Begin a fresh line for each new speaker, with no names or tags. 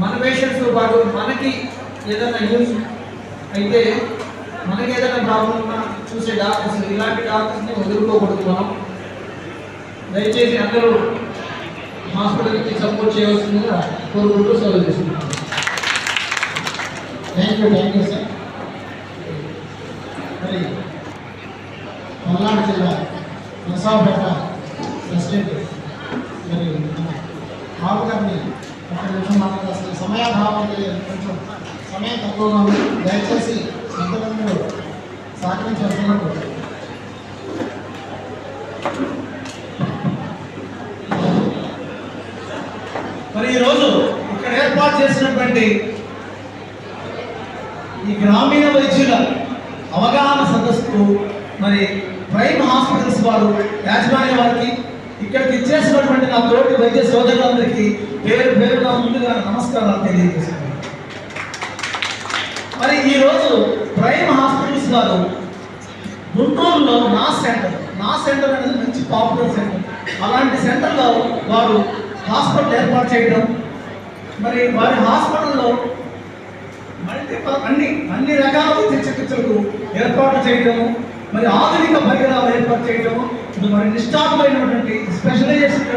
మన పేషెంట్స్తో పాటు మనకి ఏదైనా యూజ్ అయితే మనకి ఏదైనా ప్రాబ్లం ఉన్నా చూసే డాక్టర్స్ ఇలాంటి డాక్టర్స్ని వదులుకోకూడదు మనం దయచేసి అందరూ హాస్పిటల్కి సపోర్ట్ చేయవలసిందిగా కోరుకుంటూ సెలవు తీసుకుంటున్నాను.
Thank you thank you sir మరి పల్నాడు జిల్లా నరసాపేట ప్రెసిడెంట్ మరి మన బాబు గారిని ఒక నిమిషం మాట్లాడాల్సిన సమయాభావం అనేది కొంచెం సమయం తక్కువగా ఉంది. దయచేసి ఎంతమంది సహకరించాల్సిన
మరి ఈరోజు ఇక్కడ ఏర్పాటు చేసినటువంటి ఈ గ్రామీణ వైద్యుల అవగాహన సదస్సుకు మరి ప్రైమ్ హాస్పిటల్స్ వారు యాజమాన్య వారికి ఇక్కడికి ఇచ్చేసినటువంటి నా తోటి వైద్య సోదరులందరికీ పేరు పేరుగా ముందుగా నమస్కారాలు తెలియజేస్తున్నాను. మరి ఈరోజు ప్రైమ్ హాస్పిటల్స్ వారు గుంటూరులో నా సెంటర్ నా సెంటర్ అనేది మంచి పాపులర్ సెంటర్. అలాంటి సెంటర్లో వారు హాస్పిటల్ ఏర్పాటు చేయడం మరి వారి హాస్పిటల్లో మల్టిపల్ అన్ని అన్ని రకాల చికిత్సలకు ఏర్పాటు చేయడము మరి ఆధునిక పరికరాలు ఏర్పాటు చేయడము మరి నిష్ఠాతమైనటువంటి స్పెషలైజేషన్